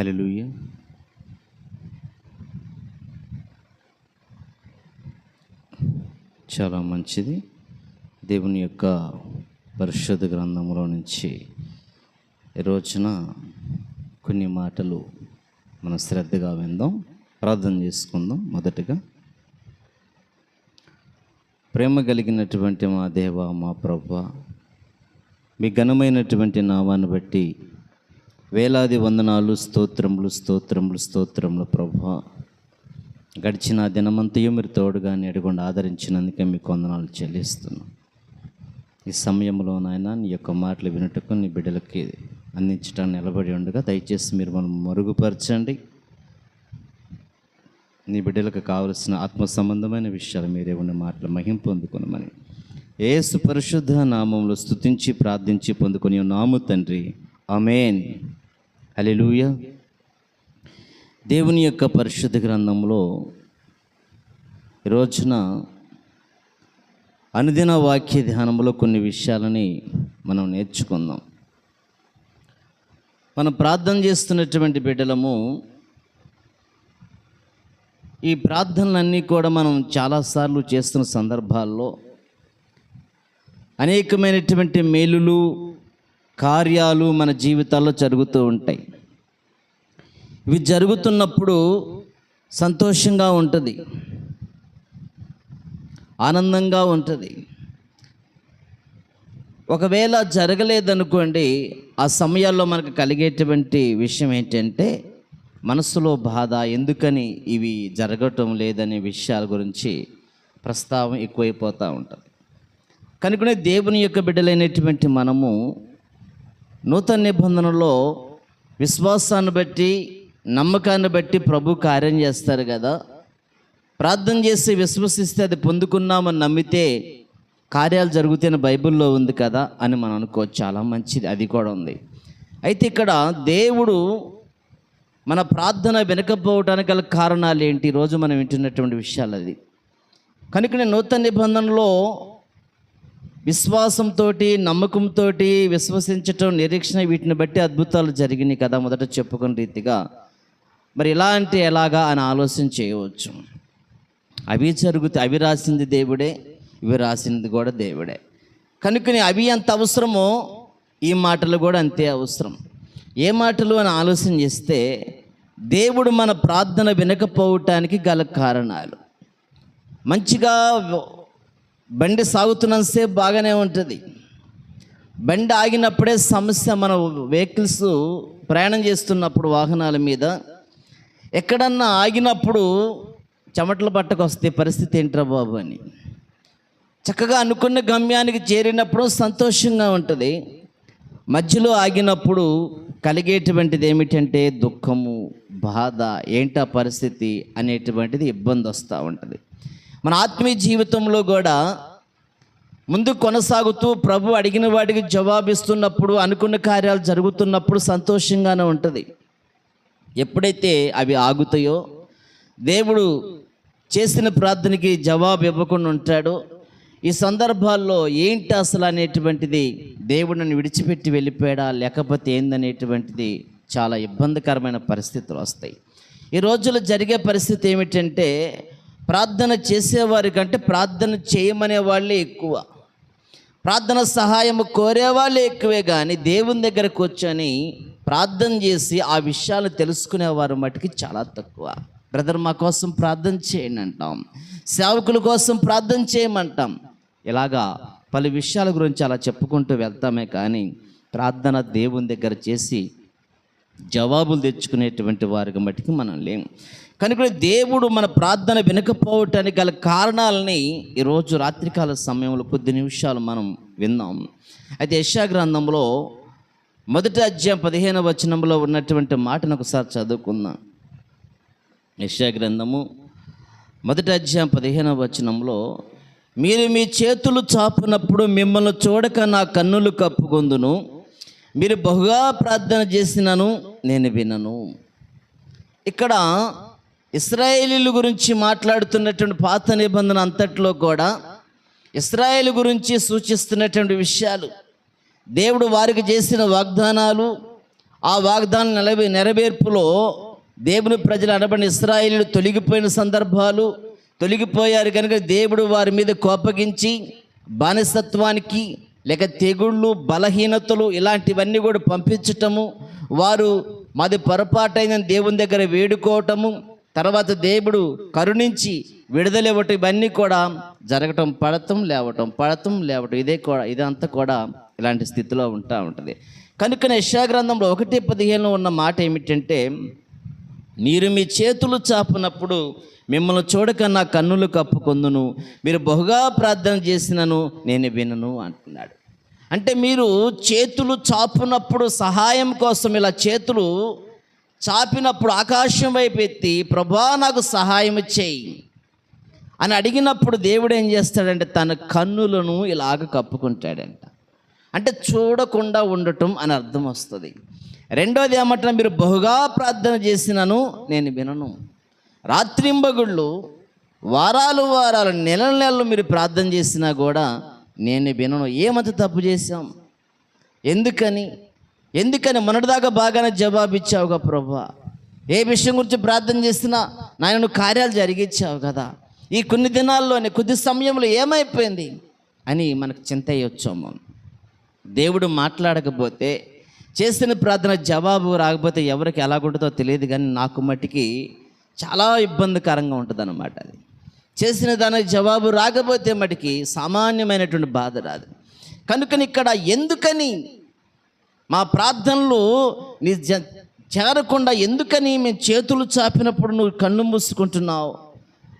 హల్లెలూయా చాలా మంచిది. దేవుని యొక్క పరిశుద్ధ గ్రంథంలో నుంచి ఈ రోజున కొన్ని మాటలు మనం శ్రద్ధగా విందాం. ప్రార్థన చేసుకుందాం మొదటగా. ప్రేమ కలిగినటువంటి మా దేవ మా ప్రభ మీ ఘనమైనటువంటి నామాన్ని బట్టి వేలాది వందనాలు స్తోత్రములు స్తోత్రములు స్తోత్రములు ప్రభా. గడిచిన దినమంతయు మీరు తోడుగా నేడుకుండా ఆదరించినందుకే మీకు వందనాలు చెల్లిస్తున్నాను ఈ సమయంలో నాయన నీ యొక్క మాటలు వినుటకు నీ బిడ్డలకి అందించడానికి నిలబడి ఉండగా దయచేసి మీరు మనం మరుగుపరచండి. నీ బిడ్డలకు కావలసిన ఆత్మ సంబంధమైన విషయాలు మీరే ఉన్న మాటలు మహింపు పొందుకునమని. ఏసు పరిశుద్ధ నామంలో స్తుతించి ప్రార్థించి పొందుకొని నాము తండ్రి. అమేన్ అలెలుయ దేవుని యొక్క పరిశుద్ధ గ్రంథంలో రోజున అనుదిన వాక్య ధ్యానంలో కొన్ని విషయాలని మనం నేర్చుకుందాం. మనం ప్రార్థన చేస్తున్నటువంటి బిడ్డలము ఈ ప్రార్థనలన్నీ కూడా మనం చాలాసార్లు చేస్తున్న సందర్భాల్లో అనేకమైనటువంటి మేలులు కార్యాలు మన జీవితాల్లో జరుగుతూ ఉంటాయి. ఇవి జరుగుతున్నప్పుడు సంతోషంగా ఉంటుంది. ఆనందంగా ఉంటుంది. ఒకవేళ జరగలేదనుకోండి ఆ సమయాల్లో మనకు కలిగేటువంటి విషయం ఏంటంటే మనసులో బాధ ఎందుకని ఇవి జరగటం లేదనే విషయాల గురించి ప్రస్తావం ఎక్కువైపోతూ ఉంటుంది. కనుకనే దేవుని యొక్క బిడ్డలైనటువంటి మనము నూతన నిబంధనలో విశ్వాసాన్ని బట్టి నమ్మకాన్ని బట్టి ప్రభు కార్యం చేస్తారు కదా. ప్రార్థన చేసి విశ్వసిస్తే అది పొందుకున్నామని నమ్మితే కార్యాలు జరుగుతున్న బైబిల్లో ఉంది కదా అని మనం అనుకోవచ్చు. చాలా మంచిది అది కూడా ఉంది. అయితే ఇక్కడ దేవుడు మన ప్రార్థన వెనకపోవటానికి గల కారణాలు ఏంటి? ఈరోజు మనం వింటున్నటువంటి విషయాలు అది. కనుక నూతన నిబంధనలో విశ్వాసంతో నమ్మకంతో విశ్వసించటం నిరీక్షణ వీటిని బట్టి అద్భుతాలు జరిగినాయి కదా మొదట చెప్పుకున్న రీతిగా. మరి ఎలా అంటే ఎలాగా అని ఆలోచన చేయవచ్చు. అవి జరుగుతాయి అవి రాసింది దేవుడే ఇవి రాసింది కూడా దేవుడే. కనుకని అవి ఎంత అవసరమో ఈ మాటలు కూడా అంతే అవసరం. ఏ మాటలు అని ఆలోచన చేస్తే దేవుడు మన ప్రార్థన వినకపోవటానికి గల కారణాలు. మంచిగా బండి సాగుతున్నంతసేపు బాగానే ఉంటుంది. బండి ఆగినప్పుడే సమస్య మన వెహికల్స్ ప్రయాణం చేస్తున్నప్పుడు వాహనాల మీద. ఎక్కడన్నా ఆగినప్పుడు చెమటలు పట్టకొస్తే పరిస్థితి ఏంట్రా బాబు అని. చక్కగా అనుకున్న గమ్యానికి చేరినప్పుడు సంతోషంగా ఉంటుంది. మధ్యలో ఆగినప్పుడు కలిగేటువంటిది ఏమిటంటే దుఃఖము బాధ ఏంటా పరిస్థితి అనేటువంటిది ఇబ్బంది వస్తూ ఉంటుంది. మన ఆత్మీయ జీవితంలో కూడా ముందు కొనసాగుతూ ప్రభు అడిగిన వాటికి జవాబిస్తున్నప్పుడు అనుకున్న కార్యాలు జరుగుతున్నప్పుడు సంతోషంగానే ఉంటుంది. ఎప్పుడైతే అవి ఆగుతాయో దేవుడు చేసిన ప్రార్థనకి జవాబు ఇవ్వకుండా ఉంటాడో. ఈ సందర్భాల్లో ఏంటి అసలు అనేటువంటిది దేవుడు నన్ను విడిచిపెట్టి వెళ్ళిపోయాడా లేకపోతే ఏందనేటువంటిది చాలా ఇబ్బందికరమైన పరిస్థితులు వస్తాయి. ఈ రోజుల్లో జరిగే పరిస్థితి ఏమిటంటే ప్రార్థన చేసేవారి కంటే ప్రార్థన చేయమనే వాళ్ళే ఎక్కువ. ప్రార్థన సహాయం కోరేవాళ్ళే ఎక్కువే కానీ దేవుని దగ్గర కూర్చొని ప్రార్థన చేసి ఆ విషయాలు తెలుసుకునేవారు మటుకి చాలా తక్కువ. బ్రదర్ మా కోసం ప్రార్థన చేయండి అంటాం. సేవకుల కోసం ప్రార్థన చేయమంటాం. ఇలాగా పలు విషయాల గురించి అలా చెప్పుకుంటూ వెళ్తామే కానీ ప్రార్థన దేవుని దగ్గర చేసి జవాబులు తెచ్చుకునేటువంటి వారికి మటుకి మనం లేము కనుక దేవుడు మన ప్రార్థన వినకపోవటానికి గల కారణాలని ఈరోజు రాత్రికాల సమయంలో కొద్ది నిమిషాలు మనం విందాం. అయితే యశా గ్రంథంలో మొదటి అధ్యాయం పదిహేను వచనంలో ఉన్నటువంటి మాటను ఒకసారి చదువుకుందాం. యశా గ్రంథము మొదటి అధ్యాయం పదిహేనవ వచనంలో మీరు మీ చేతులు చాపునప్పుడు మిమ్మల్ని చూడక నా కన్నులు కప్పుకొందును. మీరు బహుగా ప్రార్థన చేసినను నేను వినను. ఇక్కడ ఇస్రాయేలీల గురించి మాట్లాడుతున్నటువంటి పాత నిబంధన అంతట్లో కూడా ఇస్రాయేల్ గురించి సూచిస్తున్నటువంటి విషయాలు. దేవుడు వారికి చేసిన వాగ్దానాలు ఆ వాగ్దానం నెలవే నెరవేర్పులో దేవుని ప్రజలు అనబడిన ఇస్రాయేలీలు తొలగిపోయిన సందర్భాలు తొలగిపోయారు కనుక దేవుడు వారి మీద కోపగించి బానిసత్వానికి లేక తెగుళ్ళు బలహీనతలు ఇలాంటివన్నీ కూడా పంపించటము వారు మాది పొరపాటైన దేవుని దగ్గర వేడుకోవటము తర్వాత దేవుడు కరుణించి విడుదల ఇవ్వటం ఇవన్నీ కూడా జరగటం పడటం లేవటం పడటం లేవటం ఇదే కూడా ఇదంతా కూడా ఇలాంటి స్థితిలో ఉంటా ఉంటుంది. కనుక యెషయా గ్రంథంలో ఒకటి పదిహేను ఉన్న మాట ఏమిటంటే మీరు మీ చేతులు చాపినప్పుడు మిమ్మల్ని చూడక నా కన్నులు కప్పుకొందును మీరు బహుగా ప్రార్థన చేసినను నేను వినను అంటున్నాడు. అంటే మీరు చేతులు చాపునప్పుడు సహాయం కోసం ఇలా చేతులు చాపినప్పుడు ఆకాశం వైపు ఎత్తి ప్రభా నాకు సహాయం చేయి. అని అడిగినప్పుడు దేవుడు ఏం చేస్తాడంటే తన కన్నులను ఇలాగ కప్పుకుంటాడంట. అంటే చూడకుండా ఉండటం అని అర్థం వస్తుంది. రెండోది ఏమంటే మీరు బహుగా ప్రార్థన చేసినను నేను వినను. రాత్రింబగుళ్ళు వారాలు వారాలు నెల నెలలు మీరు ప్రార్థన చేసినా కూడా నేను వినను. ఏమంత తప్పు చేశాం? ఎందుకని? ఎందుకని మొన్నటిదాకా బాగానే జవాబు ఇచ్చావుగా ప్రభా? ఏ విషయం గురించి ప్రార్థన చేసినా నాయన నువ్వు కార్యాలు జరిగించావు కదా. ఈ కొన్ని దినాల్లోనే కొద్ది సమయంలో ఏమైపోయింది అని మనకు చింత అయ్యొచ్చాము. దేవుడు మాట్లాడకపోతే చేసిన ప్రార్థన జవాబు రాకపోతే ఎవరికి ఎలాగుంటుందో తెలియదు కానీ నాకు మట్టికి చాలా ఇబ్బందికరంగా ఉంటుంది అన్నమాట అది. చేసిన దానికి జవాబు రాకపోతే మటుకి సామాన్యమైనటువంటి బాధ రాదు. కనుకని ఇక్కడ ఎందుకని మా ప్రార్థనలు నీ జ- చేరకుండా ఎందుకని మేము చేతులు చాపినప్పుడు నువ్వు కన్ను మూసుకుంటున్నావు?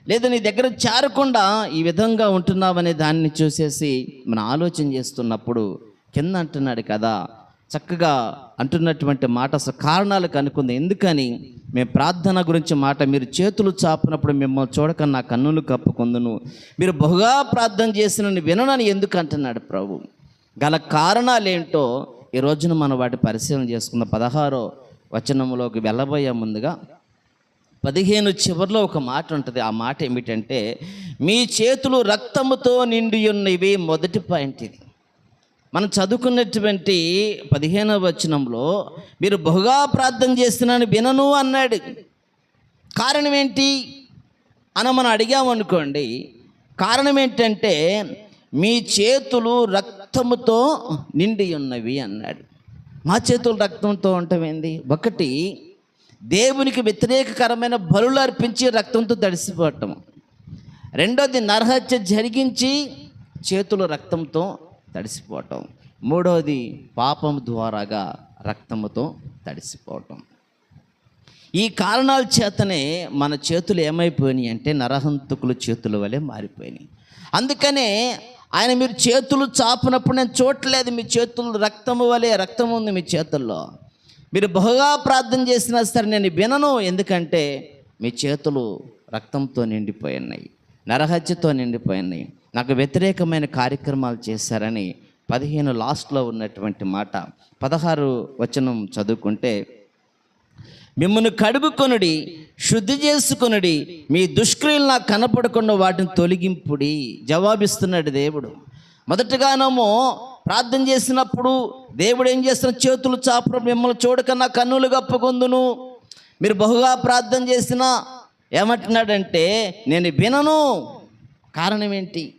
లేదా నీ దగ్గర చేరకుండా ఈ విధంగా ఉంటున్నావనే దాన్ని చూసేసి మనం ఆలోచన చేస్తున్నప్పుడు కింద అంటున్నాడు కదా చక్కగా అంటున్నటువంటి మాట అసలు కారణాలు కనుక్కుంది ఎందుకని? మేము ప్రార్థన గురించి మాట మీరు చేతులు చాపినప్పుడు మిమ్మల్ని చూడక నా కన్నులు కప్పుకుందును. మీరు బహుగా ప్రార్థన చేసిన విననని ఎందుకు అంటున్నాడు ప్రభు? గల కారణాలేంటో ఈ రోజున మనం వాటి పరిశీలన చేసుకున్న పదహారో వచనంలోకి వెళ్ళబోయే ముందుగా పదిహేను చివరిలో ఒక మాట ఉంటుంది. ఆ మాట ఏమిటంటే మీ చేతులు రక్తముతో నిండి ఉన్నవి మొదటి పాయింట్ ఇది. మనం చదువుకున్నటువంటి పదిహేనవ వచనంలో మీరు బహుగా ప్రార్థన చేస్తున్నాను వినను అన్నాడు. కారణం ఏంటి? అని మనం అడిగామనుకోండి కారణం ఏంటంటే మీ చేతులు రక్తముతో నిండి ఉన్నవి అన్నాడు. మా చేతులు రక్తంతో ఉండటమేంది? ఒకటి దేవునికి వ్యతిరేకకరమైన బలులు అర్పించి రక్తంతో తడిసిపోవటం రెండోది నరహత్య జరిగించి చేతులు రక్తంతో తడిసిపోవటం. మూడవది పాపం ద్వారాగా రక్తముతో తడిసిపోవటం. ఈ కారణాల చేతనే మన చేతులు ఏమైపోయినాయి అంటే నరహంతకుల చేతుల వలె మారిపోయినాయి. అందుకనే ఆయన మీరు చేతులు చాపినప్పుడు నేను చూడలేదు. మీ చేతులు రక్తము వలె రక్తం ఉంది మీ చేతుల్లో. మీరు బహుగా ప్రార్థన చేసినా సరే నేను వినను. ఎందుకంటే మీ చేతులు రక్తంతో నిండిపోయినాయి నరహత్యతో నిండిపోయినాయి నాకు వ్యతిరేకమైన కార్యక్రమాలు చేశారని పదిహేను లాస్ట్లో ఉన్నటువంటి మాట పదహారు వచనం చదువుకుంటే మిమ్మల్ని కడుగుకొనుడి శుద్ధి చేసుకొనుడి మీ దుష్క్రియలు నాకు కనపడకుండా వాటిని తొలగింపుడి జవాబిస్తున్నాడు దేవుడు. మొదటగానేమో ప్రార్థన చేసినప్పుడు దేవుడు ఏం చేస్తున్న చేతులు చాపడం మిమ్మల్ని చూడకన్నా కన్నులు కప్పుకుందును. మీరు బహుగా ప్రార్థన చేసినా ఏమంటున్నాడంటే నేను వినను. కారణం ఏంటి?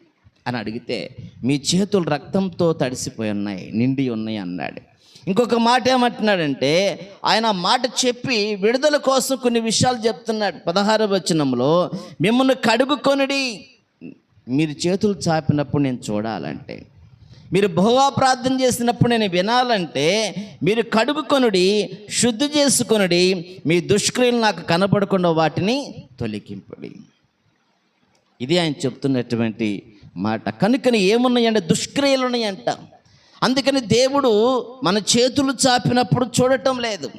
అని అడిగితే మీ చేతులు రక్తంతో తడిసిపోయి ఉన్నాయి నిండి ఉన్నాయి అన్నాడు. ఇంకొక మాట ఏమంటున్నాడంటే ఆయన మాట చెప్పి విడుదల కోసం కొన్ని విషయాలు చెప్తున్నాడు. పదహార వచనంలో మిమ్మల్ని కడుగుకొనిడి. మీరు చేతులు చాపినప్పుడు నేను చూడాలంటే. మీరు బహువా ప్రార్థన చేసినప్పుడు నేను వినాలంటే. మీరు కడుగుకొనుడి శుద్ధి చేసుకొనుడి. మీ దుష్క్రియలు నాకు కనపడకుండా వాటిని తొలగింపుడి. ఇది ఆయన చెప్తున్నటువంటి మాట. కనుకని ఏమున్నాయంటే దుష్క్రియలు ఉన్నాయంట. అందుకని దేవుడు మన చేతులు చాపినప్పుడు చూడటం లేదు.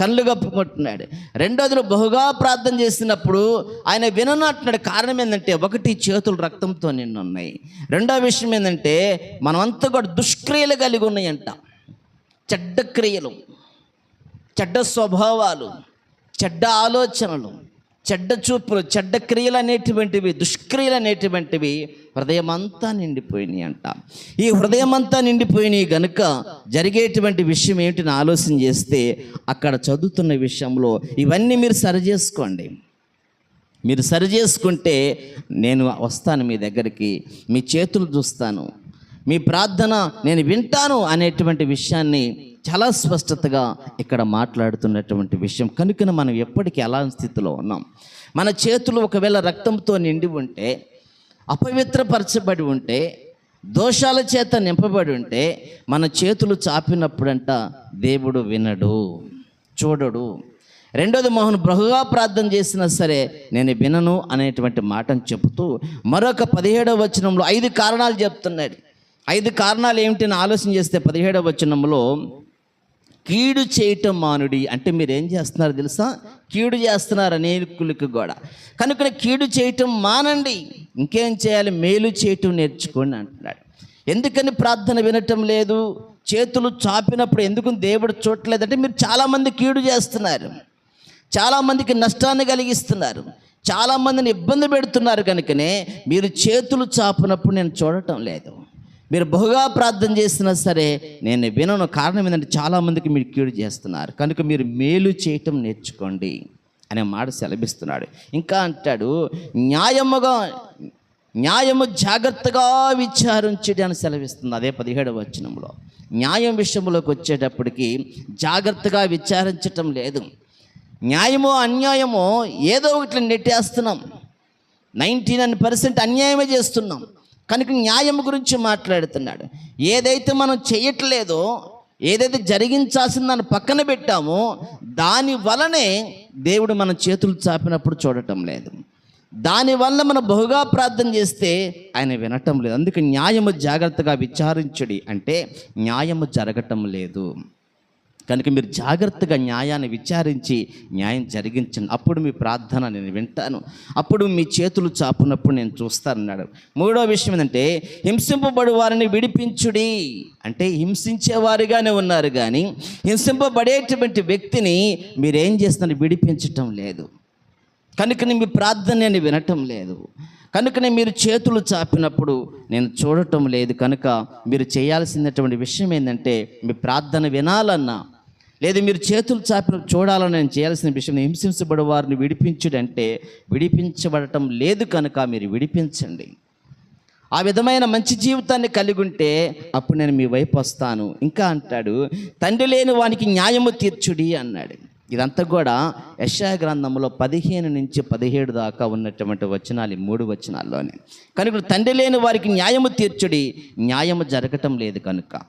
కళ్ళు కప్పుకుంటున్నాడు రెండోది బహుగా ప్రార్థన చేసినప్పుడు ఆయన విననంటున్నాడు కారణం ఏంటంటే ఒకటి చేతులు రక్తంతో నిన్ను ఉన్నాయి రెండో విషయం ఏంటంటే మనమంతా కూడా దుష్క్రియలు కలిగి ఉన్నాయంట. చెడ్డ క్రియలు చెడ్డ స్వభావాలు చెడ్డ ఆలోచనలు చెడ్డ చూపులు చెడ్డ క్రియలు అనేటువంటివి దుష్క్రియలు అనేటువంటివి హృదయమంతా నిండిపోయినాయి అంట. ఈ హృదయమంతా నిండిపోయినాయి గనుక జరిగేటువంటి విషయం ఏమిటిని ఆలోచన చేస్తే అక్కడ చదువుతున్న విషయంలో ఇవన్నీ మీరు సరి చేసుకోండి. మీరు సరి చేసుకుంటే నేను వస్తాను మీ దగ్గరికి మీ చేతులు చూస్తాను మీ ప్రార్థన నేను వింటాను అనేటువంటి విషయాన్ని చాలా స్పష్టతగా ఇక్కడ మాట్లాడుతున్నటువంటి విషయం. కనుక మనం ఎప్పటికీ ఎలా స్థితిలో ఉన్నాం. మన చేతులు ఒకవేళ రక్తంతో నిండి ఉంటే అపవిత్రపరచబడి ఉంటే దోషాల చేత నింపబడి ఉంటే మన చేతులు చాపినప్పుడంట దేవుడు వినడు చూడడు. రెండోది మోహన్ బహుగా ప్రార్థన చేసినా సరే నేను వినను అనేటువంటి మాటను చెబుతూ మరొక పదిహేడవ వచనంలో ఐదు కారణాలు చెప్తున్నాడు. ఐదు కారణాలు ఏమిటి అని ఆలోచన చేస్తే పదిహేడవ వచనంలో కీడు చేయటం మానుడి. అంటే మీరు ఏం చేస్తున్నారు తెలుసా? కీడు చేస్తున్నారు అనేకులకు కూడా. కనుక కీడు చేయటం మానండి. ఇంకేం చేయాలి? మేలు చేయటం నేర్చుకోండి అంటున్నాడు. ఎందుకని ప్రార్థన వినటం లేదు? చేతులు చాపినప్పుడు ఎందుకు దేవుడు చూడలేదంటే మీరు చాలామంది కీడు చేస్తున్నారు. చాలామందికి నష్టాన్ని కలిగిస్తున్నారు. చాలామందిని ఇబ్బంది పెడుతున్నారు కనుకనే మీరు చేతులు చాపినప్పుడు నేను చూడటం లేదు. మీరు బహుగా ప్రార్థన చేసినా సరే నేను వినను. కారణం ఏంటంటే చాలామందికి మీరు కీడు చేస్తున్నారు. కనుక మీరు మేలు చేయటం నేర్చుకోండి అనే మాట సెలభిస్తున్నాడు ఇంకా అంటాడు న్యాయముగా న్యాయము జాగ్రత్తగా విచారించడానికి అని సెలవిస్తుంది అదే పదిహేడవ వచనంలో. న్యాయం విషయంలోకి వచ్చేటప్పటికి జాగ్రత్తగా విచారించటం లేదు. న్యాయమో అన్యాయమో ఏదో ఒకటి నెట్టేస్తున్నాం. నైంటీ నైన్ పర్సెంట్ అన్యాయమే చేస్తున్నాం. కనుక న్యాయం గురించి మాట్లాడుతున్నాడు. ఏదైతే మనం చేయట్లేదో ఏదైతే జరిగించాల్సిన దాన్ని పక్కన పెట్టామో దాని వలనే దేవుడు మన చేతులు చాపినప్పుడు చూడటం లేదు. దానివల్ల మనం బహుగా ప్రార్థన చేస్తే ఆయన వినటం లేదు. అందుకే న్యాయము జాగ్రత్తగా విచారించడి అంటే న్యాయము జరగటం లేదు. కనుక మీరు జాగ్రత్తగా న్యాయాన్ని విచారించి న్యాయం జరిగించండి. అప్పుడు మీ ప్రార్థన నేను వింటాను. అప్పుడు మీ చేతులు చాపునప్పుడు నేను చూస్తానన్నాడు. మూడో విషయం ఏంటంటే హింసింపబడు వారిని విడిపించుడి. అంటే హింసించేవారుగానే ఉన్నారు కానీ హింసింపబడేటువంటి వ్యక్తిని మీరేం చేస్తున్నారు? విడిపించటం లేదు. కనుకని మీ ప్రార్థన నేను వినటం లేదు. కనుకనే మీరు చేతులు చాపినప్పుడు నేను చూడటం లేదు. కనుక మీరు చేయాల్సినటువంటి విషయం ఏంటంటే మీ ప్రార్థన వినాలన్నా లేదు మీరు చేతులు చాపిన చూడాలని నేను చేయాల్సిన విషయం హింసించబడే వారిని విడిపించుడంటే విడిపించబడటం లేదు కనుక మీరు విడిపించండి. ఆ విధమైన మంచి జీవితాన్ని కలిగి ఉంటే అప్పుడు నేను మీ వైపు వస్తాను. ఇంకా అంటాడు తండ్రి లేని వానికి న్యాయము తీర్చుడి అన్నాడు. ఇదంతా కూడా యశా గ్రంథంలో పదిహేను నుంచి పదిహేడు దాకా ఉన్నటువంటి వచనాలు ఈ మూడు వచనాల్లోనే. కనుక తండ్రి లేని వారికి న్యాయము తీర్చుడి న్యాయము జరగటం లేదు కనుక.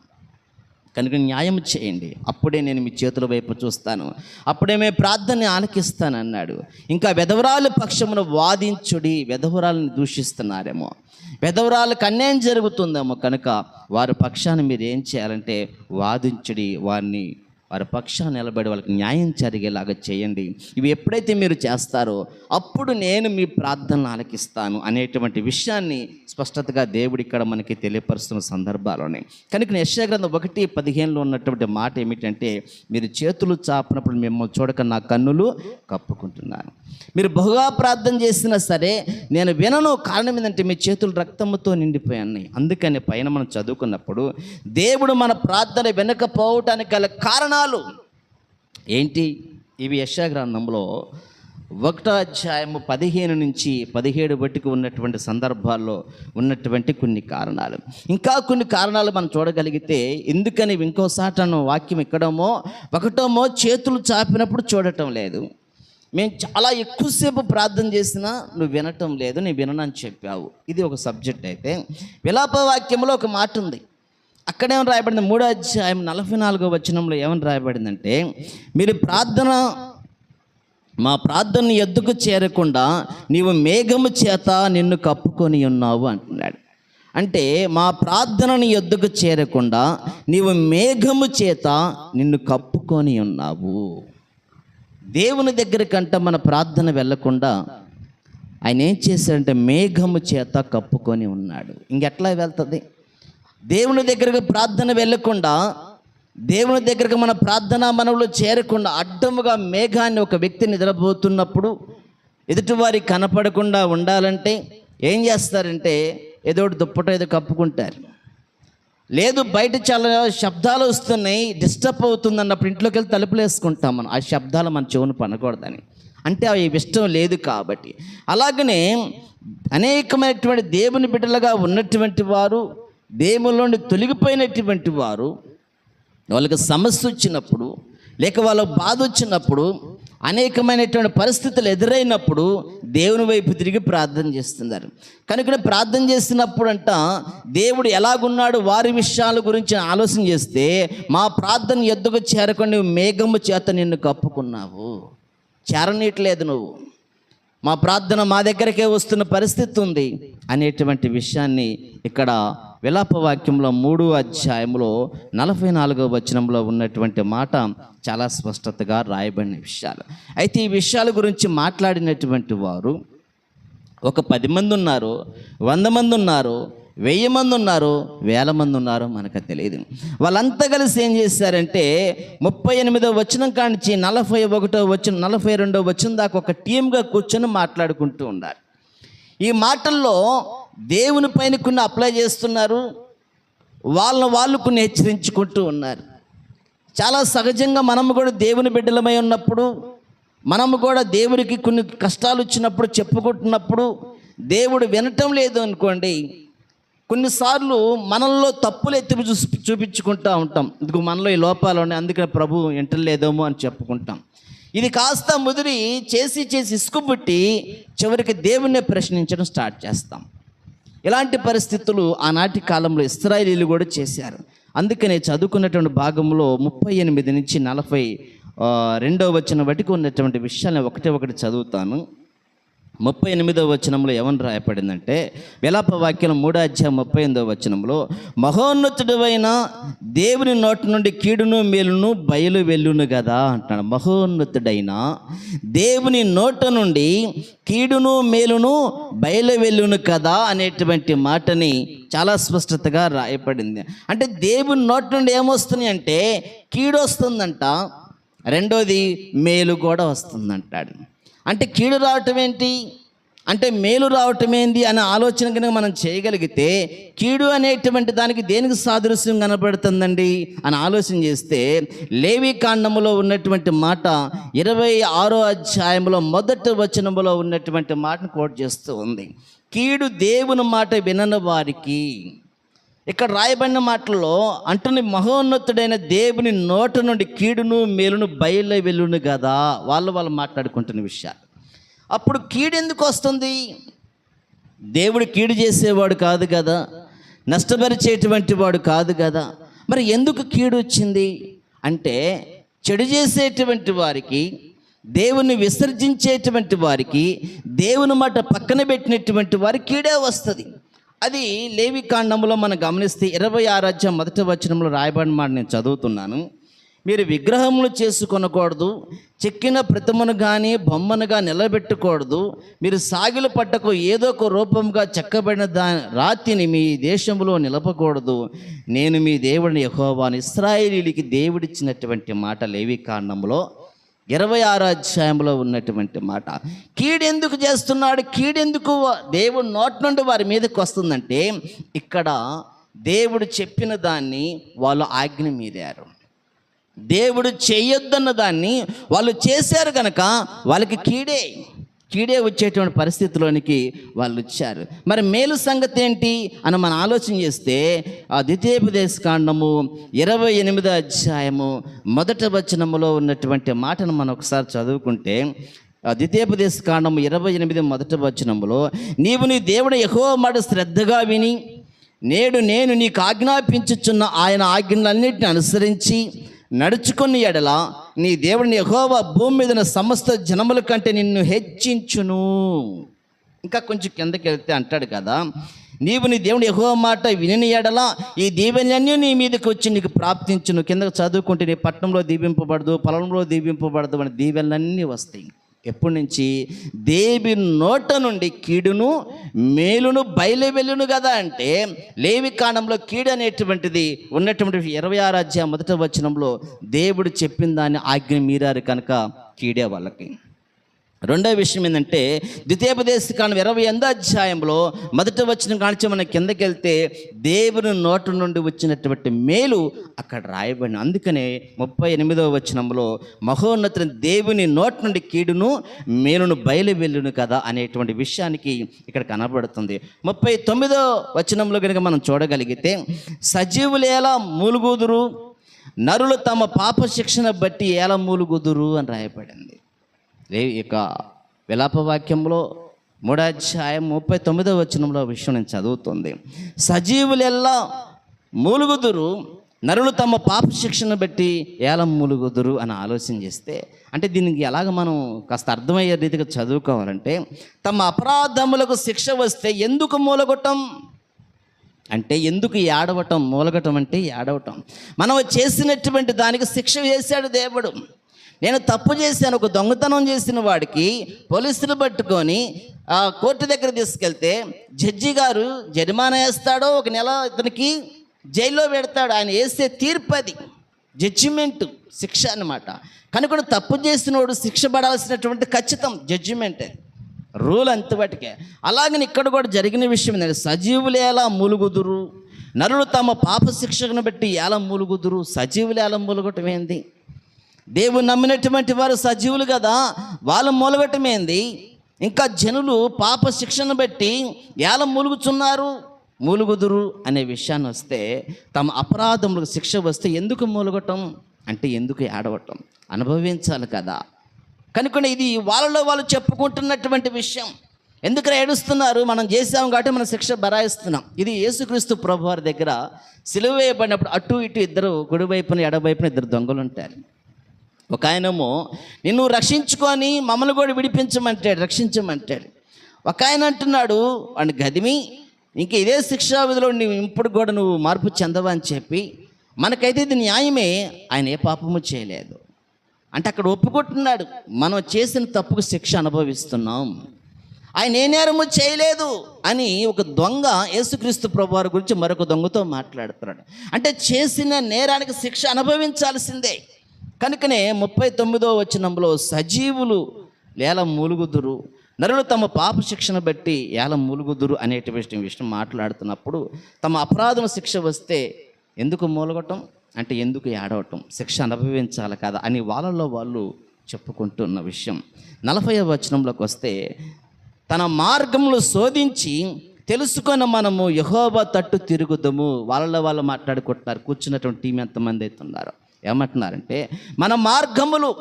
కనుక న్యాయం చేయండి. అప్పుడే నేను మీ చేతుల వైపు చూస్తాను. అప్పుడే మీ ప్రార్థనని ఆలకిస్తాను అన్నాడు. ఇంకా వెధవరాలు పక్షమును వాదించుడి వెధవరాలను దూషిస్తున్నారేమో. వెధవరాలకు అన్యాయం జరుగుతుందేమో కనుక వారి పక్షాన్ని మీరు ఏం చేయాలంటే వాదించుడి వారిని వారి పక్షాన్ని నిలబడి వాళ్ళకి న్యాయం జరిగేలాగా చేయండి. ఇవి ఎప్పుడైతే మీరు చేస్తారో అప్పుడు నేను మీ ప్రార్థనలు ఆలకిస్తాను అనేటువంటి విషయాన్ని స్పష్టతగా దేవుడు ఇక్కడ మనకి తెలియపరుస్తున్న సందర్భాలోనే కనుక యశాగ్రంథం ఒకటి పదిహేనులో ఉన్నటువంటి మాట ఏమిటంటే మీరు చేతులు చాపినప్పుడు మిమ్మల్ని చూడక నా కన్నులు కప్పుకుంటున్నాను. మీరు బహుగా ప్రార్థన చేసినా సరే నేను వినను కారణం ఏంటంటే మీ చేతులు రక్తంతో నిండిపోయాయి అందుకని పైన మనం చదువుకున్నప్పుడు దేవుడు మన ప్రార్థన వినకపోవటానికి గల కారణాలు ఏంటి? ఇవి యశా గ్రంథంలో ఒకటో అధ్యాయము పదిహేను నుంచి పదిహేడు బట్టికి ఉన్నటువంటి సందర్భాల్లో ఉన్నటువంటి కొన్ని కారణాలు. ఇంకా కొన్ని కారణాలు మనం చూడగలిగితే ఎందుకని ఇంకోసాటను వాక్యం ఎక్కడమో ఒకటోమో చేతులు చాపినప్పుడు చూడటం లేదు. మేము చాలా ఎక్కువసేపు ప్రార్థన చేసినా నువ్వు వినటం లేదు నేను విననని చెప్పావు. ఇది ఒక సబ్జెక్ట్ అయితే. విలాప వాక్యంలో ఒక మాట ఉంది. అక్కడేమని రాయబడింది? మూడో అధ్యాయం నలభై నాలుగో వచనంలో ఏమని రాయబడిందంటే మీరు ప్రార్థన మా ప్రార్థన ఎద్దుకు చేరకుండా నీవు మేఘము చేత నిన్ను కప్పుకొని ఉన్నావు అంటున్నాడు. అంటే మా ప్రార్థనని ఎద్దుకు చేరకుండా నీవు మేఘము చేత నిన్ను కప్పుకొని ఉన్నావు. దేవుని దగ్గరకంట మన ప్రార్థన వెళ్ళకుండా ఆయన ఏం చేశాడంటే మేఘము చేత కప్పుకొని ఉన్నాడు. ఇంకెట్లా వెళ్తుంది? దేవుని దగ్గరకు ప్రార్థన వెళ్ళకుండా దేవుని దగ్గరకు మన ప్రార్థన మనవులు చేరకుండా అడ్డముగా మేఘాన్ని ఒక వ్యక్తి నిద్రపోతున్నప్పుడు ఎదుటివారి కనపడకుండా ఉండాలంటే ఏం చేస్తారంటే ఏదో దుప్పట ఏదో కప్పుకుంటారు. లేదు బయట చాలా శబ్దాలు వస్తున్నాయి డిస్టర్బ్ అవుతుంది అన్నప్పుడు ఇంట్లోకి వెళ్ళి తలుపులు వేసుకుంటాం మనం. ఆ శబ్దాలు మన చెవును పనకూడదని. అంటే అవి ఇష్టం లేదు కాబట్టి. అలాగనే అనేకమైనటువంటి దేవుని బిడ్డలుగా ఉన్నటువంటి వారు దేవుని నుండి తొలగిపోయినటువంటి వారు వాళ్ళకి సమస్య వచ్చినప్పుడు లేక వాళ్ళ బాధ వచ్చినప్పుడు అనేకమైనటువంటి పరిస్థితులు ఎదురైనప్పుడు దేవుని వైపు తిరిగి ప్రార్థన చేస్తున్నారు. కనుక ప్రార్థన చేసినప్పుడు అంట దేవుడు ఎలాగున్నాడు వారి విషయాల గురించి ఆలోచన చేస్తే మా ప్రార్థన ఎద్దుకు చేరకుండా మేఘము చేత నిన్ను కప్పుకున్నావు. చేరనీయట్లేదు నువ్వు. మా ప్రార్థన మా దగ్గరకే వస్తున్న పరిస్థితి ఉంది అనేటువంటి విషయాన్ని ఇక్కడ విలాప వాక్యంలో మూడు అధ్యాయంలో నలభై నాలుగో వచనంలో ఉన్నటువంటి మాట చాలా స్పష్టతగా రాయబడిన విషయాలు. అయితే ఈ విషయాల గురించి మాట్లాడినటువంటి వారు ఒక పది మంది ఉన్నారు వంద మంది ఉన్నారు వెయ్యి మంది ఉన్నారు వేల మంది ఉన్నారు మనకు తెలియదు. వాళ్ళంతా కలిసి ఏం చేశారంటే ముప్పై ఎనిమిదో వచనం కానించి నలభై ఒకటో వచ్చిన నలభై రెండో వచ్చిన దాకా ఒక టీంగా కూర్చొని మాట్లాడుకుంటూ ఉండాలి ఈ మాటల్లో దేవుని పైన కొన్ని అప్లై చేస్తున్నారు. వాళ్ళని వాళ్ళు కొన్ని హెచ్చరించుకుంటూ ఉన్నారు. చాలా సహజంగా మనము కూడా దేవుని బిడ్డలమై ఉన్నప్పుడు మనము కూడా దేవుడికి కొన్ని కష్టాలు వచ్చినప్పుడు చెప్పుకుంటున్నప్పుడు దేవుడు వినటం లేదు అనుకోండి. కొన్నిసార్లు మనల్లో తప్పులు ఎత్తి చూసి చూపించుకుంటూ ఉంటాం. ఇదిగో మనలో ఈ లోపాలు ఉన్నాయి అందుకని ప్రభు వింటలేదేమో అని చెప్పుకుంటాం. ఇది కాస్త ముదిరి చేసి చేసి ఇసుకుబుట్టి చివరికి దేవుణ్ణి ప్రశ్నించడం స్టార్ట్ చేస్తాం. ఇలాంటి పరిస్థితులు ఆనాటి కాలంలో ఇస్రాయేలీలు కూడా చేశారు. అందుకనే చదువుకున్నటువంటి భాగంలో ముప్పై ఎనిమిది నుంచి నలభై రెండో వచ్చిన బట్టికి ఉన్నటువంటి విషయాన్ని ఒకటే ఒకటి చదువుతాను. ముప్పై ఎనిమిదో వచనంలో ఏమని రాయపడిందంటే విలాప వాక్యం మూడో అధ్యాయం ముప్పై ఎనిమిదో వచనంలో మహోన్నతుడైన దేవుని నోటి నుండి కీడును మేలును బయలు వెళ్ళును కదా అంటాడు మహోన్నతుడైన దేవుని నోట నుండి కీడును మేలును బయలు వెళ్ళును కదా అనేటువంటి మాటని చాలా స్పష్టతగా రాయపడింది అంటే దేవుని నోటి నుండి ఏమొస్తున్నాయి అంటే కీడు వస్తుందంట రెండోది మేలు కూడా వస్తుందంటాడు. అంటే కీడు రావటం ఏంటి? అంటే మేలు రావటం ఏంది అనే ఆలోచన కనుక మనం చేయగలిగితే కీడు అనేటువంటి దానికి దేనికి సాదృశ్యం కనబడుతుందండి అని ఆలోచన చేస్తే లేవి కాండములో ఉన్నటువంటి మాట ఇరవై ఆరో అధ్యాయంలో మొదటి వచనములో ఉన్నటువంటి మాటను కోట్ చేస్తూ ఉంది. కీడు దేవుని మాట వినని వారికి ఇక్కడ రాయబడిన మాటల్లో అంటున్న మహోన్నతుడైన దేవుని నోట నుండి కీడును మేలును బయలు వెళ్ళును కదా. వాళ్ళు వాళ్ళు మాట్లాడుకుంటున్న విషయాలు. అప్పుడు కీడు ఎందుకు వస్తుంది? దేవుడు కీడు చేసేవాడు కాదు కదా. నష్టపరిచేటువంటి వాడు కాదు కదా. మరి ఎందుకు కీడు వచ్చింది? అంటే చెడు చేసేటువంటి వారికి దేవుని విసర్జించేటువంటి వారికి దేవుని మాట పక్కన పెట్టినటువంటి వారికి కీడే వస్తుంది. అది లేవి కాండంలో మనం గమనిస్తే ఇరవై ఆరాధ్యం మొదటి వచనంలో రాయబడిన మాట నేను చదువుతున్నాను. మీరు విగ్రహములు చేసుకొనకూడదు చెక్కిన ప్రతిమను కానీ బొమ్మనుగా నిలబెట్టకూడదు. మీరు సాగిలు పట్టకు ఏదో ఒక రూపంగా చెక్కబడిన దా రాతిని మీ దేశంలో నిలపకూడదు. నేను మీ దేవుడిని యహోవాను ఇస్రాయేలీలకి దేవుడిచ్చినటువంటి మాట లేవి కాండంలో. ఇరవై ఆరో అధ్యాయంలో ఉన్నటువంటి మాట. కీడెందుకు చేస్తున్నాడు? కీడెందుకు దేవుడు నోటి నుండి వారి మీదకి వస్తుందంటే ఇక్కడ దేవుడు చెప్పిన దాన్ని వాళ్ళు ఆజ్ఞ మీరారు. దేవుడు చేయొద్దన్న దాన్ని వాళ్ళు చేశారు కనుక వాళ్ళకి కీడే. కీడే వచ్చేటువంటి పరిస్థితిలోనికి వాళ్ళు వచ్చారు. మరి మేలు సంగతి ఏంటి అని మనం ఆలోచన చేస్తే ఆ ద్వితీయోపదేశ కాండము ఇరవై ఎనిమిదో అధ్యాయము మొదటి వచనములో ఉన్నటువంటి మాటను మనం ఒకసారి చదువుకుంటే ఆ ద్వితీయోపదేశ కాండము ఇరవై ఎనిమిది మొదటి వచనములో నీవు నీ దేవుడు ఎహో మాట శ్రద్ధగా విని నేడు నేను నీకు ఆజ్ఞాపించుచున్న ఆయన ఆజ్ఞలన్నింటిని అనుసరించి నడుచుకుని ఎడల నీ దేవుడిని యహోవా భూమి మీద సమస్త జనముల కంటే నిన్ను హెచ్చించును. ఇంకా కొంచెం కిందకి వెళ్తే అంటాడు కదా నీవు నీ దేవుని యెహోవా మాట విని ఎడల ఈ దీవెనలన్నీ నీ మీదకి వచ్చి నీకు ప్రాప్తించును. కిందకు చదువుకుంటే నీ పట్టణంలో దీవింపబడదు పొలంలో దీవింపబడదు అనే దీవెనలన్నీ వస్తాయి. ఎప్పటి నుంచి? దేవి నోట నుండి కీడును మేలును బయలు వెళ్ళును కదా అంటే లేవి కాండంలో కీడు అనేటువంటిది ఉన్నటువంటి ఇరవై ఆరు అధ్యాయ మొదటి వచనంలో దేవుడు చెప్పిన దాన్ని ఆజ్ఞ మీరారు కనుక కీడే వాళ్ళకి. రెండో విషయం ఏంటంటే ద్వితీయోపదేశ కాలం ఇరవై ఎనిమిదో అధ్యాయంలో మొదటి వచ్చిన కానించి మనం కిందకి వెళ్తే దేవుని నోటు నుండి వచ్చినటువంటి మేలు అక్కడ రాయబడిన అందుకనే ముప్పై ఎనిమిదవ వచనంలో మహోన్నతుని దేవుని నోటి నుండి కీడును మేలును బయలువెళ్ళును కదా అనేటువంటి విషయానికి ఇక్కడ కనబడుతుంది. ముప్పై తొమ్మిదో వచనంలో కనుక మనం చూడగలిగితే సజీవులు ఎలా మూలుగుదురు? నరులు తమ పాప శిక్షణ బట్టి ఎలా మూలుగుదురు అని రాయబడింది. లే యొక్క విలాప వాక్యంలో మూడాధ్యాయం ముప్పై తొమ్మిదవ వచనంలో విషయం నేను చదువుతుంది. సజీవులెల్లా మూలుగుదురు నరులు తమ పాప శిక్షణ బట్టి ఏలం మూలుగుదురు అని ఆలోచన చేస్తే అంటే దీనికి ఎలాగ మనం కాస్త అర్థమయ్యే రీతిగా చదువుకోవాలంటే తమ అపరాధములకు శిక్ష వస్తే ఎందుకు మూలగొట్టం? అంటే ఎందుకు ఏడవటం? మూలగటం అంటే ఏడవటం. మనం చేసినటువంటి దానికి శిక్ష వేశాడు దేవుడు. నేను తప్పు చేశాను ఒక దొంగతనం చేసిన వాడికి పోలీసులు పట్టుకొని కోర్టు దగ్గర తీసుకెళ్తే జడ్జి గారు జరిమానా వేస్తాడో ఒక నెల ఇతనికి జైల్లో పెడతాడు. ఆయన వేసే తీర్పు అది. జడ్జిమెంట్ శిక్ష అన్నమాట. కనుక తప్పు చేసినోడు శిక్ష పడాల్సినటువంటి ఖచ్చితం జడ్జిమెంట్ రూల్ అంతవటికే అలాగని ఇక్కడ కూడా జరిగిన విషయం ఏంటంటే సజీవులు ఎలా మూలుగుదురు? నరులు తమ పాప శిక్షను బట్టి ఎలా మూలుగుదురు? సజీవులు ఎలా మూలుగటం ఏంది? దేవుని నమ్మినటువంటి వారు సజీవులు కదా వాళ్ళు మూలగటం ఏంది ఇంకా జనులు పాప శిక్షను బట్టి ఎలా మూలుగుచున్నారు? మూలుగుదురు అనే విషయాన్ని వస్తే తమ అపరాధములకు శిక్ష వస్తే ఎందుకు మూలగటం? అంటే ఎందుకు ఏడవటం? అనుభవించాలి కదా. కనుక ఇది వాళ్ళలో వాళ్ళు చెప్పుకుంటున్నటువంటి విషయం. ఎందుకు ఏడుస్తున్నారు? మనం చేసాం కాబట్టి మనం శిక్ష బరాయిస్తున్నాం. ఇది యేసుక్రీస్తు ప్రభు వారి దగ్గర సిలువ వేయబడినప్పుడు అటు ఇటు ఇద్దరు కుడివైపున ఎడవైపున ఇద్దరు దొంగలు ఉంటారు. ఒక ఆయనేమో నిన్ను రక్షించుకొని మమ్మల్ని కూడా విడిపించమంటాడు రక్షించమంటాడు. ఒక ఆయన అంటున్నాడు వాడిని గదిమి ఇంక ఇదే శిక్షా విధిలో నువ్వు ఇప్పుడు కూడా నువ్వు మార్పు చెందవా? అని చెప్పి మనకైతే ఇది న్యాయమే ఆయన ఏ పాపము చేయలేదు. అంటే అక్కడ ఒప్పుకుంటున్నాడు మనం చేసిన తప్పుకు శిక్ష అనుభవిస్తున్నాం. ఆయన ఏ నేరము చేయలేదు అని ఒక దొంగ యేసుక్రీస్తు ప్రభువారి గురించి మరొక దొంగతో మాట్లాడుతున్నాడు. అంటే చేసిన నేరానికి శిక్ష అనుభవించాల్సిందే. కనుకనే ముప్పై తొమ్మిదో వచనంలో సజీవులు లేల మూలుగుదురు నరులు తమ పాప శిక్షణ బట్టి ఏల మూలుగుదురు అనేటువంటి విషయం మాట్లాడుతున్నప్పుడు తమ అపరాధం శిక్ష వస్తే ఎందుకు మూలగటం అంటే ఎందుకు ఏడవటం? శిక్ష అనుభవించాలి కదా అని వాళ్ళలో వాళ్ళు చెప్పుకుంటున్న విషయం. నలభై వచనంలోకి వస్తే తన మార్గములు శోధించి తెలుసుకొని మనము యహోబా తట్టు తిరుగుదము. వాళ్ళలో వాళ్ళు మాట్లాడుకుంటున్నారు. కూర్చున్నటువంటి టీం ఎంతమంది అయితే ఉన్నారో. ఏమంటున్నారంటే మన మార్గములు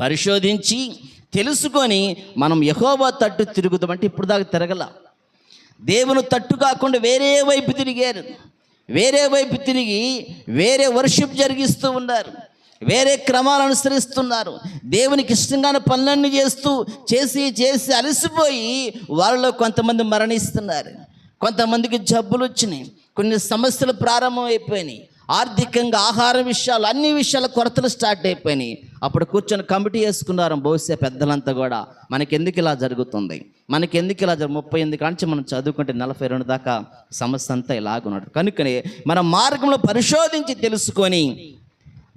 పరిశోధించి తెలుసుకొని మనం యహోబా తట్టు తిరుగుదామంటే ఇప్పుడు దాకా తిరగల. దేవుని తట్టు కాకుండా వేరే వైపు తిరిగారు. వేరే వైపు తిరిగి వేరే వర్షిప్ జరిగిస్తూ ఉన్నారు. వేరే క్రమాలు అనుసరిస్తున్నారు. దేవునికి ఇష్టంగానే పనులన్నీ చేస్తూ చేసి చేసి అలసిపోయి వాళ్ళలో కొంతమంది మరణిస్తున్నారు. కొంతమందికి జబ్బులు వచ్చినాయి. కొన్ని సమస్యలు ప్రారంభం అయిపోయినాయి ఆర్థికంగా ఆహార విషయాలు అన్ని విషయాల కొరతలు స్టార్ట్ అయిపోయినాయి. అప్పుడు కూర్చొని కమిటీ వేసుకున్నారు. బహుశా పెద్దలంతా కూడా మనకెందుకు ఇలా జరుగుతుంది? మనకెందుకు ఇలా జరుగు? ముప్పై ఎనిమిది కాంచి మనం చదువుకుంటే నలభై రెండు దాకా సమస్య అంతా ఇలాగున్నాడు. కనుకనే మన మార్గంలో పరిశోధించి తెలుసుకొని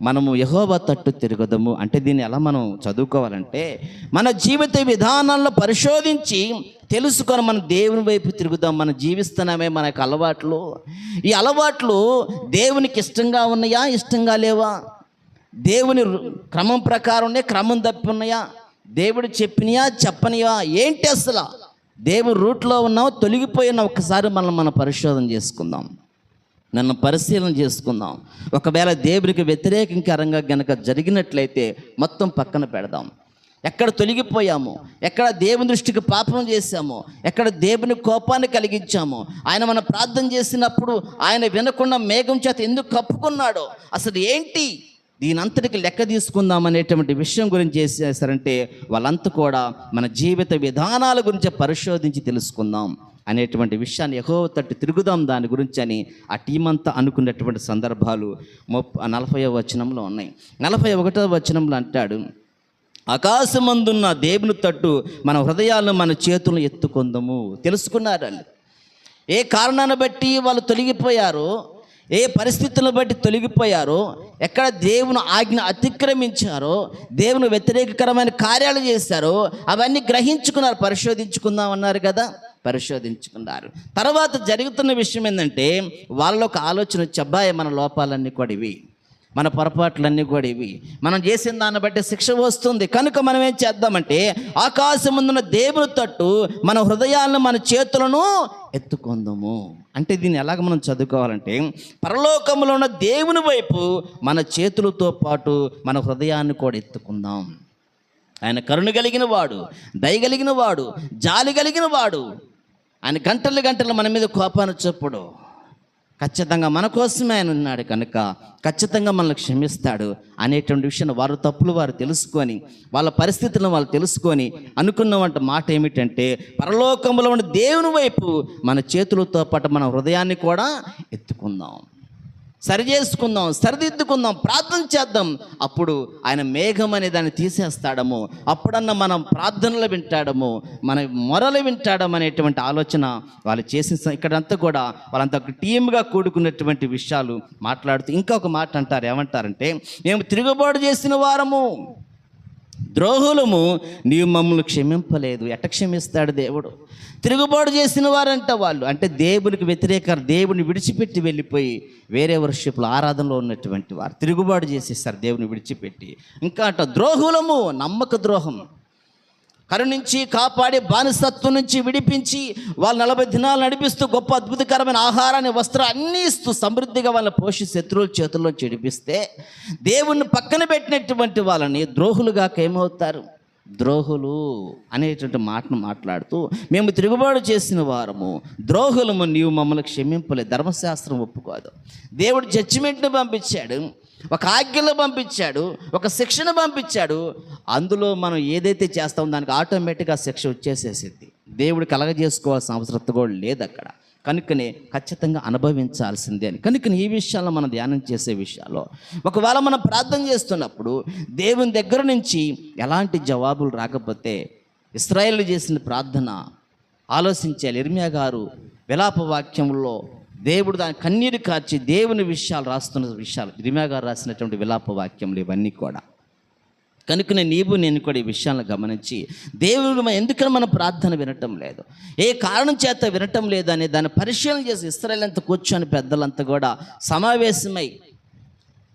మనము యహోవ తట్టు తిరగదము. అంటే దీన్ని ఎలా మనం చదువుకోవాలంటే మన జీవిత విధానాలను పరిశోధించి తెలుసుకొని మనం దేవుని వైపు తిరుగుదాం మనం జీవిస్తున్నామే మనకు అలవాట్లు. ఈ అలవాట్లు దేవునికి ఇష్టంగా ఉన్నాయా ఇష్టంగా లేవా? దేవుని రు- క్రమం ప్రకారంనే క్రమం తప్పి ఉన్నాయా? దేవుడు చెప్పినయా చెప్పనియా? ఏంటి అసలు? దేవుడు రూట్లో ఉన్నావు తొలగిపోయిన ఒక్కసారి మనం మనం పరిశోధన చేసుకుందాం. నన్ను పరిశీలన చేసుకుందాం. ఒకవేళ దేవునికి వ్యతిరేకంకరంగా గనక జరిగినట్లయితే మొత్తం పక్కన పెడదాం. ఎక్కడ తొలగిపోయాము? ఎక్కడ దేవుని దృష్టికి పాపం చేశామో? ఎక్కడ దేవుని కోపాన్ని కలిగించాము? ఆయన మనం ప్రార్థన చేసినప్పుడు ఆయన వినకుండా మేఘం చేత ఎందుకు కప్పుకున్నాడో? అసలు ఏంటి? దీనంతటికి లెక్క తీసుకుందాం అనేటువంటి విషయం గురించి ఏం చేశారంటే వాళ్ళంతా కూడా మన జీవిత విధానాల గురించి పరిశోధించి తెలుసుకుందాం. అనేటువంటి విషయాన్ని ఎహో తట్టు తిరుగుదాం దాని గురించి అని ఆ టీం అంతా అనుకున్నటువంటి సందర్భాలు ముప్ప నలభై వచనంలో ఉన్నాయి. నలభై ఒకటో వచనంలో అంటాడు ఆకాశమందున్న దేవుని తట్టు మన హృదయాలను మన చేతులను ఎత్తుకుందాము. తెలుసుకున్నారు వాళ్ళు ఏ కారణాన్ని బట్టి వాళ్ళు తొలగిపోయారో ఏ పరిస్థితులను బట్టి తొలగిపోయారో ఎక్కడ దేవుని ఆజ్ఞ అతిక్రమించారో దేవుని వ్యతిరేకకరమైన కార్యాలు చేశారో అవన్నీ గ్రహించుకున్నారు పరిశోధించుకుందాం అన్నారు కదా. పరిశోధించుకున్నారు. తర్వాత జరుగుతున్న విషయం ఏంటంటే వాళ్ళ ఒక ఆలోచన వచ్చి అబ్బాయి మన లోపాలన్నీ కూడా ఇవి. మన పొరపాట్లన్నీ కూడా ఇవి. మనం చేసిన దాన్ని బట్టి శిక్ష వస్తుంది. కనుక మనం ఏం చేద్దామంటే ఆకాశం ముందున్న దేవుని తట్టు మన హృదయాలను మన చేతులను ఎత్తుకుందాము. అంటే దీన్ని ఎలాగ మనం చదువుకోవాలంటే పరలోకంలో ఉన్న దేవుని వైపు మన చేతులతో పాటు మన హృదయాన్ని కూడా ఎత్తుకుందాం. ఆయన కరుణ కలిగిన వాడు దయగలిగిన వాడు జాలి కలిగిన వాడు. ఆయన గంటలు గంటలు మన మీద కోపాన్ని చెప్పుడు ఖచ్చితంగా మన కోసమే ఆయన ఉన్నాడు కనుక ఖచ్చితంగా మనల్ని క్షమిస్తాడు అనేటువంటి విషయాన్ని వారు తప్పులు వారు తెలుసుకొని వాళ్ళ పరిస్థితులను వాళ్ళు తెలుసుకొని అనుకున్నటువంటి మాట ఏమిటంటే పరలోకంలో ఉన్న దేవుని వైపు మన చేతులతో పాటు మన హృదయాన్ని కూడా ఎత్తుకుందాం. సరి చేసుకుందాం సరిదిద్దుకుందాం ప్రార్థన చేద్దాం. అప్పుడు ఆయన మేఘం అనే దాన్ని తీసేస్తాడము. అప్పుడన్నా మనం ప్రార్థనలు వింటాడము మన మొరలు వింటాడము అనేటువంటి ఆలోచన వాళ్ళు చేసిన ఇక్కడంతా కూడా వాళ్ళంతా ఒక టీమ్గా కూడుకున్నటువంటి విషయాలు మాట్లాడుతూ ఇంకొక మాట అంటారు. ఏమంటారంటే మేము తిరుగుబాటు చేసిన వారము. ద్రోహులము నీవు మమ్మల్ని క్షమింపలేదు. ఎట్ట క్షమిస్తాడు దేవుడు? తిరుగుబాటు చేసిన వారంట వాళ్ళు. అంటే దేవునికి వ్యతిరేక దేవుని విడిచిపెట్టి వెళ్ళిపోయి వేరే వర్షిపుల ఆరాధనలో ఉన్నటువంటి వారు. తిరుగుబాటు చేసేస్తారు దేవుని విడిచిపెట్టి. ఇంకా అంట ద్రోహులము నమ్మక ద్రోహం. కరుణించి కాపాడి బానిసత్వం నుంచి విడిపించి వాళ్ళు నలభై దినాలు నడిపిస్తూ గొప్ప అద్భుతకరమైన ఆహారాన్ని వస్త్రం అన్నీ ఇస్తూ సమృద్ధిగా వాళ్ళని పోషి శత్రువుల చేతుల్లో చెడిపిస్తే దేవుణ్ణి పక్కన పెట్టినటువంటి వాళ్ళని ద్రోహులుగా ఏమవుతారు? ద్రోహులు అనేటువంటి మాటను మాట్లాడుతూ మేము తిరుగుబాటు చేసిన వారము ద్రోహులము నీవు మమ్మల్ని క్షమింపలే ధర్మశాస్త్రం ఒప్పుకోదు. దేవుడు జడ్జిమెంట్ని పంపించాడు. ఒక ఆజ్ఞలు పంపించాడు ఒక శిక్షణ పంపించాడు. అందులో మనం ఏదైతే చేస్తామో దానికి ఆటోమేటిక్గా శిక్ష వచ్చేసేసింది. దేవుడు కలగజేసుకోవాల్సిన అవసరం కూడా లేదు అక్కడ. కనుకనే ఖచ్చితంగా అనుభవించాల్సిందే అని. కనుకని ఈ విషయాల్లో మనం ధ్యానం చేసే విషయాల్లో ఒకవేళ మనం ప్రార్థన చేస్తున్నప్పుడు దేవుని దగ్గర నుంచి ఎలాంటి జవాబులు రాకపోతే ఇస్రాయేల్ చేసిన ప్రార్థన ఆలోచించాలి. ఇర్మియా గారు విలాప వాక్యంలో దేవుడు దాని కన్నీరు కార్చి దేవుని విషయాలు రాస్తున్న విషయాలు. ఇర్మియా గారు రాసినటువంటి విలాప వాక్యములు ఇవన్నీ కూడా. కనుకనే నీవు నేను కూడా ఈ విషయాలను గమనించి దేవుడు ఎందుకని మన ప్రార్థన వినటం లేదు? ఏ కారణం చేత వినటం లేదు అనే దాన్ని పరిశీలన చేసి ఇస్రాయల్ అంతా కూర్చొని పెద్దలంతా కూడా సమావేశమై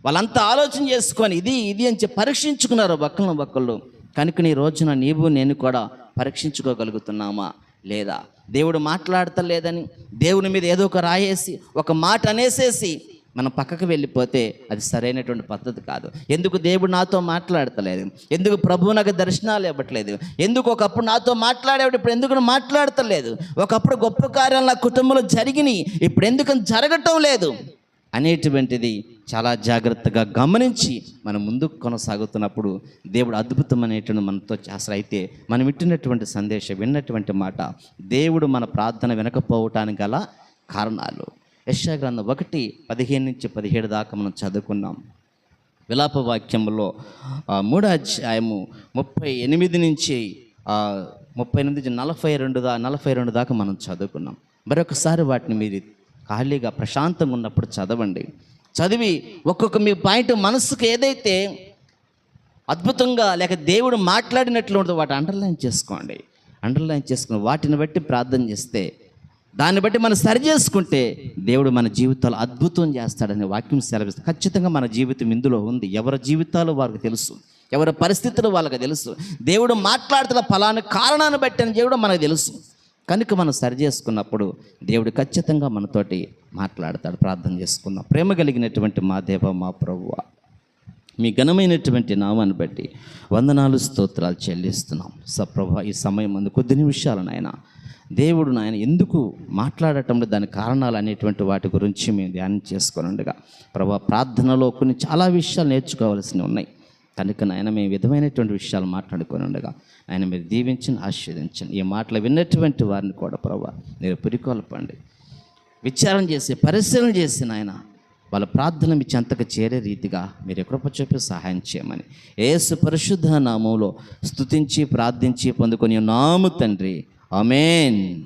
వాళ్ళంతా ఆలోచన చేసుకొని ఇది ఇది అని చెప్పి పరీక్షించుకున్నారు బక్కలను ఒకళ్ళు కనుక నీ రోజున నీవు నేను కూడా పరీక్షించుకోగలుగుతున్నామా? లేదా? దేవుడు మాట్లాడతలేదని దేవుని మీద ఏదో ఒక రాయేసి ఒక మాట అనేసేసి మనం పక్కకు వెళ్ళిపోతే అది సరైనటువంటి పద్ధతి కాదు. ఎందుకు దేవుడు నాతో మాట్లాడతలేదు? ఎందుకు ప్రభువు నాకు దర్శనాలు ఇవ్వట్లేదు? ఎందుకు ఒకప్పుడు నాతో మాట్లాడేవాడు ఇప్పుడు ఎందుకు మాట్లాడతలేదు? ఒకప్పుడు గొప్ప కార్యాలు నా కుటుంబంలో జరిగినాయి ఇప్పుడు ఎందుకు జరగటం లేదు? అనేటువంటిది చాలా జాగ్రత్తగా గమనించి మనం ముందుకు కొనసాగుతున్నప్పుడు దేవుడు అద్భుతమైనటువంటి మనతో చేస్తారు. అయితే మనం ఇట్టినటువంటి సందేశం విన్నటువంటి మాట దేవుడు మన ప్రార్థన వినకపోవటానికి గల కారణాలు. యశాగ్రంథం ఒకటి పదిహేను నుంచి పదిహేడు దాకా మనం చదువుకున్నాం. విలాప వాక్యంలో మూడో అధ్యాయము ముప్పై ఎనిమిది నుంచి ముప్పై ఎనిమిది నుంచి నలభై రెండు దా నలభై రెండు దాకా మనం చదువుకున్నాం. మరొకసారి వాటిని మీరు ఖాళీగా ప్రశాంతంగా ఉన్నప్పుడు చదవండి. చదివి ఒక్కొక్క మీ పాయింట్ మనసుకు ఏదైతే అద్భుతంగా లేక దేవుడు మాట్లాడినట్లు ఉంటుందో వాటి అండర్లైన్ చేసుకోండి. అండర్లైన్ చేసుకుని వాటిని బట్టి ప్రార్థన చేస్తే దాన్ని బట్టి మనం సరి చేసుకుంటే దేవుడు మన జీవితాలు అద్భుతం చేస్తాడని వాక్యం సెలవిస్తుంది. ఖచ్చితంగా మన జీవితం ఇందులో ఉంది. ఎవరి జీవితాలు వారికి తెలుసు. ఎవరి పరిస్థితులు వాళ్ళకి తెలుసు. దేవుడు మాట్లాడుతున్న ఫలాన్ని కారణాన్ని బట్టి అని దేవుడు మనకు తెలుసు. కనుక మనం సరి చేసుకున్నప్పుడు దేవుడు ఖచ్చితంగా మనతోటి మాట్లాడతాడు. ప్రార్థన చేసుకుందాం. ప్రేమ కలిగినటువంటి మా దేవ మా ప్రభువ మీ ఘనమైనటువంటి నామాన్ని బట్టి వందనాలు స్తోత్రాలు చెల్లిస్తున్నాం. సప్రభ ఈ సమయం ముందు కొద్ది నిమిషాలు నాయన. దేవుడు నాయన ఎందుకు మాట్లాడటంలో దాని కారణాలు అనేటువంటి వాటి గురించి మేము ధ్యానం చేసుకుని ఉండగా ప్రభా ప్రార్థనలో కొన్ని చాలా విషయాలు నేర్చుకోవాల్సినవి ఉన్నాయి. కనుక నాయన మేము విధమైనటువంటి విషయాలు మాట్లాడుకొని ఉండగా ఆయన మీరు దీవించండి ఆశీర్వదించండి. ఈ మాటలు విన్నటువంటి వారిని కూడా ప్రభా మీరు పురికొల్పండి. విచారణ చేసి పరిశీలన చేసి నాయన వాళ్ళ ప్రార్థన మీ చెంతకు చేరే రీతిగా మీరు కృప చూపి సహాయం చేయమని. ఏసు పరిశుద్ధ నామంలో స్తుతించి ప్రార్థించి పొందుకొని నాము తండ్రి. అమేన్